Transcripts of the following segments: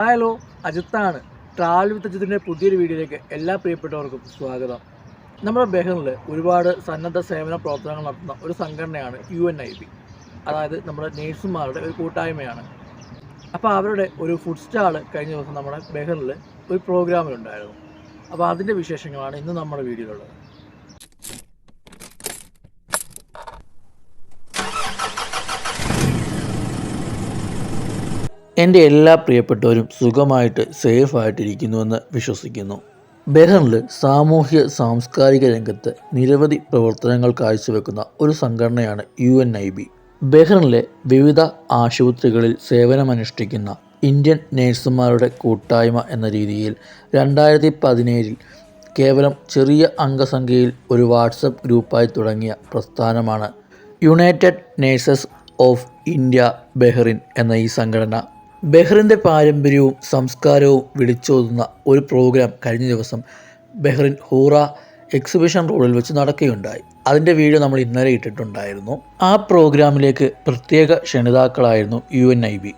Hello അജിത്താണ്. Travel with അജിത്തിന്റെ പുതിയൊരു വീഡിയോയിലേക്ക് എല്ലാ പ്രിയപ്പെട്ടവർക്കും സ്വാഗതം. നമ്മുടെ ബെഹറിൽ ഒരുപാട് സന്നദ്ധ സേവന പ്രവർത്തനങ്ങൾ നടത്തുന്ന ഒരു സംഘടനയാണ് യു എൻ ഐ ബി. അതായത് നമ്മുടെ നേഴ്സുമാരുടെ ഒരു കൂട്ടായ്മയാണ്. അപ്പോൾ അവരുടെ ഒരു ഫുഡ് സ്റ്റാൾ കഴിഞ്ഞ ദിവസം നമ്മുടെ ബെഹറിൽ ഒരു പ്രോഗ്രാമിലുണ്ടായിരുന്നു അപ്പോൾ അതിന്റെ വിശേഷങ്ങളാണ് ഇന്ന് നമ്മുടെ വീഡിയോയിലുള്ളത്. എന്റെ എല്ലാ പ്രിയപ്പെട്ടവരും സുഖമായിട്ട് സേഫായിട്ടിരിക്കുന്നുവെന്ന് വിശ്വസിക്കുന്നു. ബെഹറിൽ സാമൂഹ്യ സാംസ്കാരിക രംഗത്ത് നിരവധി പ്രവർത്തനങ്ങൾ കാഴ്ചവെക്കുന്ന ഒരു സംഘടനയാണ് യു എൻ ഐ ബി. ബെഹ്റിനിലെ വിവിധ ആശുപത്രികളിൽ സേവനമനുഷ്ഠിക്കുന്ന ഇന്ത്യൻ നേഴ്സുമാരുടെ കൂട്ടായ്മ എന്ന രീതിയിൽ രണ്ടായിരത്തി പതിനേഴിൽ കേവലം ചെറിയ അംഗസംഖ്യയിൽ ഒരു വാട്സപ്പ് ഗ്രൂപ്പായി തുടങ്ങിയ പ്രസ്ഥാനമാണ് united nurses of India Bahrain എന്ന ഈ സംഘടന. ബെഹ്റിന്റെ പാരമ്പര്യവും സംസ്കാരവും വിളിച്ചോതുന്ന ഒരു പ്രോഗ്രാം കഴിഞ്ഞ ദിവസം ബെഹ്റിൻ ഹൂറ എക്സിബിഷൻ റോഡിൽ വെച്ച് നടക്കുകയുണ്ടായി. അതിന്റെ വീഡിയോ നമ്മൾ ഇന്നലെ ഇട്ടിട്ടുണ്ടായിരുന്നു. ആ പ്രോഗ്രാമിലേക്ക് പ്രത്യേക ക്ഷണിതാക്കളായിരുന്നു യു എൻ ഐ ബി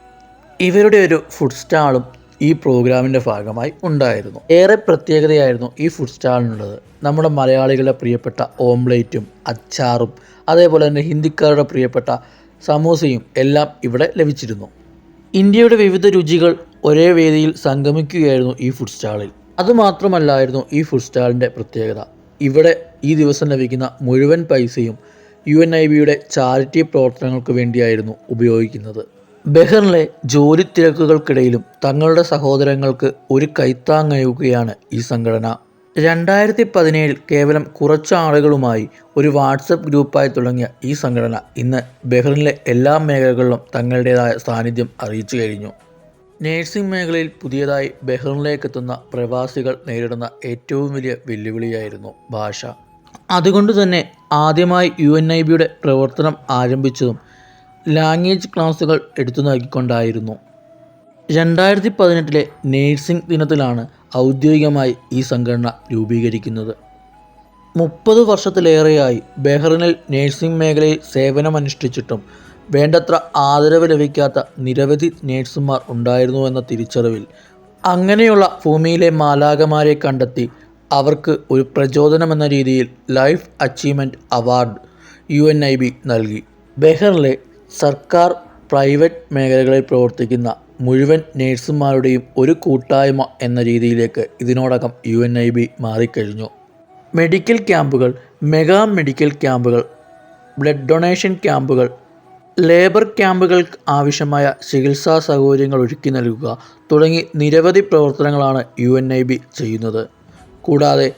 ഇവരുടെ ഒരു ഫുഡ് സ്റ്റാളും ഈ പ്രോഗ്രാമിന്റെ ഭാഗമായി ഉണ്ടായിരുന്നു. ഏറെ പ്രത്യേകതയായിരുന്നു ഈ ഫുഡ് സ്റ്റാളിനുള്ളത് നമ്മുടെ മലയാളികളുടെ പ്രിയപ്പെട്ട ഓംലേറ്റും അച്ചാറും അതേപോലെ തന്നെ ഹിന്ദിക്കാരുടെ പ്രിയപ്പെട്ട സമൂസയും എല്ലാം ഇവിടെ ലഭിച്ചിരുന്നു. ഇന്ത്യയുടെ വിവിധ രുചികൾ ഒരേ വേദിയിൽ സംഗമിക്കുകയായിരുന്നു ഈ ഫുഡ് സ്റ്റാളിൽ അതുമാത്രമല്ലായിരുന്നു ഈ ഫുഡ് സ്റ്റാളിന്റെ പ്രത്യേകത. ഇവിടെ ഈ ദിവസം ലഭിക്കുന്ന മുഴുവൻ പൈസയും യു എൻ ഐ ബിയുടെ ചാരിറ്റി പ്രവർത്തനങ്ങൾക്ക് വേണ്ടിയായിരുന്നു ഉപയോഗിക്കുന്നത്. ബെഹറിലെ ജോലി തിരക്കുകൾക്കിടയിലും തങ്ങളുടെ സഹോദരങ്ങൾക്ക് ഒരു കൈത്താങ്ങയുകയാണ് ഈ സംഘടന. രണ്ടായിരത്തി പതിനേഴിൽ കേവലം കുറച്ച് ആളുകളുമായി ഒരു വാട്സപ്പ് ഗ്രൂപ്പായി തുടങ്ങിയ ഈ സംഘടന ഇന്ന് ബഹ്റിനിലെ എല്ലാ മേഖലകളിലും തങ്ങളുടേതായ സാന്നിധ്യം അറിയിച്ചു കഴിഞ്ഞു. നേഴ്സിംഗ് മേഖലയിൽ പുതിയതായി ബഹ്റിനിലേക്ക് എത്തുന്ന പ്രവാസികൾ നേരിടുന്ന ഏറ്റവും വലിയ വെല്ലുവിളിയായിരുന്നു ഭാഷ. അതുകൊണ്ട് തന്നെ ആദ്യമായി യു എൻ ഐ ബിയുടെ പ്രവർത്തനം ആരംഭിച്ചതും ലാംഗ്വേജ് ക്ലാസുകൾ എടുത്തു നൽകിക്കൊണ്ടായിരുന്നു. രണ്ടായിരത്തി പതിനെട്ടിലെ നേഴ്സിംഗ് ദിനത്തിലാണ് ഔദ്യോഗികമായി ഈ സംഘടന രൂപീകരിക്കുന്നത്. മുപ്പത് വർഷത്തിലേറെയായി ബെഹ്റിനിൽ നേഴ്സിംഗ് മേഖലയിൽ സേവനമനുഷ്ഠിച്ചിട്ടും വേണ്ടത്ര ആദരവ് ലഭിക്കാത്ത നിരവധി നേഴ്സുമാർ ഉണ്ടായിരുന്നുവെന്ന തിരിച്ചറിവിൽ. അങ്ങനെയുള്ള ഭൂമിയിലെ മാലാകമാരെ കണ്ടെത്തി അവർക്ക് ഒരു പ്രചോദനമെന്ന രീതിയിൽ life achievement award U N I B നൽകി. ബെഹ്റിലെ സർക്കാർ പ്രൈവറ്റ് മേഖലകളിൽ പ്രവർത്തിക്കുന്ന മുഴുവൻ നേഴ്സുമാരുടെയും ഒരു കൂട്ടായ്മ എന്ന രീതിയിലേക്ക് ഇതിനോടകം യു എൻ ഐ ബി മാറിക്കഴിഞ്ഞു. മെഡിക്കൽ ക്യാമ്പുകൾ മെഗാ മെഡിക്കൽ ക്യാമ്പുകൾ ബ്ലഡ് ഡൊണേഷൻ ക്യാമ്പുകൾ ലേബർ ക്യാമ്പുകൾക്ക് ആവശ്യമായ ചികിത്സാ സൗകര്യങ്ങൾ ഒരുക്കി നൽകുക തുടങ്ങി നിരവധി പ്രവർത്തനങ്ങളാണ് യു എൻ ഐ ബി ചെയ്യുന്നത്. കൂടാതെ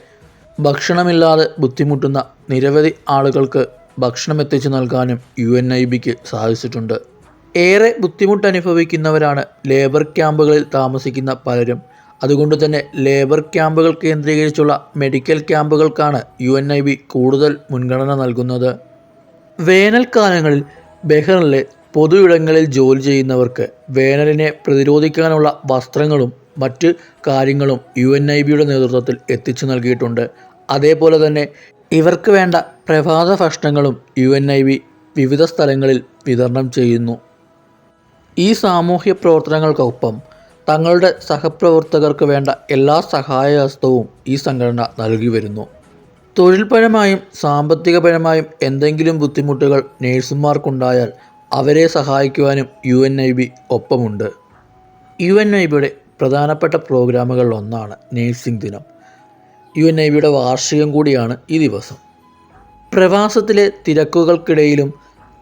ഭക്ഷണമില്ലാതെ ബുദ്ധിമുട്ടുന്ന നിരവധി ആളുകൾക്ക് ഭക്ഷണം എത്തിച്ചു നൽകാനും യു എൻ ഐ ബിക്ക് സാധിച്ചിട്ടുണ്ട്. ഏറെ ബുദ്ധിമുട്ട് അനുഭവിക്കുന്നവരാണ് ലേബർ ക്യാമ്പുകളിൽ താമസിക്കുന്ന പലരും. അതുകൊണ്ട് തന്നെ ലേബർ ക്യാമ്പുകൾ കേന്ദ്രീകരിച്ചുള്ള മെഡിക്കൽ ക്യാമ്പുകൾക്കാണ് യു എൻ ഐ ബി കൂടുതൽ മുൻഗണന നൽകുന്നത്. വേനൽക്കാലങ്ങളിൽ ബെഹ്റിനിലെ പൊതു ഇടങ്ങളിൽ ജോലി ചെയ്യുന്നവർക്ക് വേനലിനെ പ്രതിരോധിക്കാനുള്ള വസ്ത്രങ്ങളും മറ്റ് കാര്യങ്ങളും യു എൻ ഐ ബിയുടെ നേതൃത്വത്തിൽ എത്തിച്ചു നൽകിയിട്ടുണ്ട്. അതേപോലെ തന്നെ ഇവർക്ക് വേണ്ട പ്രഭാത ഭക്ഷണങ്ങളും യു എൻ ഐ ബി വിവിധ സ്ഥലങ്ങളിൽ വിതരണം ചെയ്യുന്നു. ഈ സാമൂഹ്യ പ്രവർത്തനങ്ങൾക്കൊപ്പം തങ്ങളുടെ സഹപ്രവർത്തകർക്ക് വേണ്ട എല്ലാ സഹായഹസ്തവും ഈ സംഘടന നൽകി വരുന്നു. തൊഴിൽപരമായും സാമ്പത്തികപരമായും എന്തെങ്കിലും ബുദ്ധിമുട്ടുകൾ നേഴ്സുമാർക്കുണ്ടായാൽ അവരെ സഹായിക്കുവാനും യു എൻ ഐ ബി ഒപ്പമുണ്ട്. യു എൻ ഐ ബിയുടെ പ്രധാനപ്പെട്ട പ്രോഗ്രാമുകളിൽ ഒന്നാണ് നേഴ്സിംഗ് ദിനം. യു എൻ ഐ ബിയുടെ വാർഷികം കൂടിയാണ് ഈ ദിവസം. പ്രവാസത്തിലെ തിരക്കുകൾക്കിടയിലും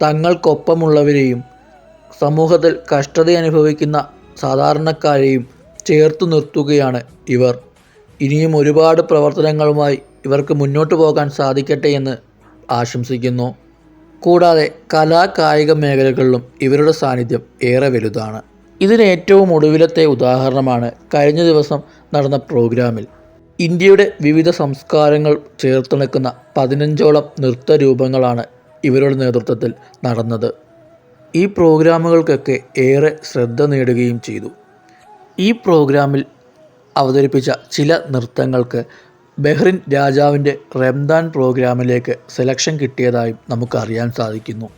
തങ്ങൾക്കൊപ്പമുള്ളവരെയും സമൂഹത്തിൽ കഷ്ടത അനുഭവിക്കുന്ന സാധാരണക്കാരെയും ചേർത്തു നിർത്തുകയാണ് ഇവർ. ഇനിയും ഒരുപാട് പ്രവർത്തനങ്ങളുമായി ഇവർക്ക് മുന്നോട്ട് പോകാൻ സാധിക്കട്ടെ എന്ന് ആശംസിക്കുന്നു. കൂടാതെ കലാ കായിക മേഖലകളിലും ഇവരുടെ സാന്നിധ്യം ഏറെ വലുതാണ്. ഇതിന് ഏറ്റവും ഒടുവിലത്തെ ഉദാഹരണമാണ് കഴിഞ്ഞ ദിവസം നടന്ന പ്രോഗ്രാമിൽ. ഇന്ത്യയുടെ വിവിധ സംസ്കാരങ്ങൾ ചേർത്തിണക്കുന്ന പതിനഞ്ചോളം നൃത്തരൂപങ്ങളാണ് ഇവരുടെ നേതൃത്വത്തിൽ നടന്നത്. ഈ പ്രോഗ്രാമുകൾക്കൊക്കെ ഏറെ ശ്രദ്ധ നേടുകയും ചെയ്തു. ഈ പ്രോഗ്രാമിൽ അവതരിപ്പിച്ച ചില നൃത്തങ്ങൾക്ക് ബഹ്റിൻ രാജാവിന്റെ റംദാൻ പ്രോഗ്രാമിലേക്ക് സെലക്ഷൻ കിട്ടിയതായും നമുക്കറിയാൻ സാധിക്കുന്നു.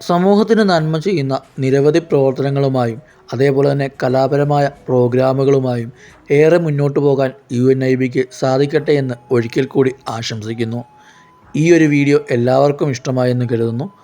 സമൂഹത്തിന് നന്മ ചെയ്യുന്ന നിരവധി പ്രവർത്തനങ്ങളുമായും അതേപോലെ തന്നെ കലാപരമായ പ്രോഗ്രാമുകളുമായും ഏറെ മുന്നോട്ട് പോകാൻ യു എൻ ഐ ബിക്ക് സാധിക്കട്ടെ എന്ന് ഒരിക്കൽ കൂടി ആശംസിക്കുന്നു. ഈ ഒരു വീഡിയോ എല്ലാവർക്കും ഇഷ്ടമായെന്ന് കരുതുന്നു.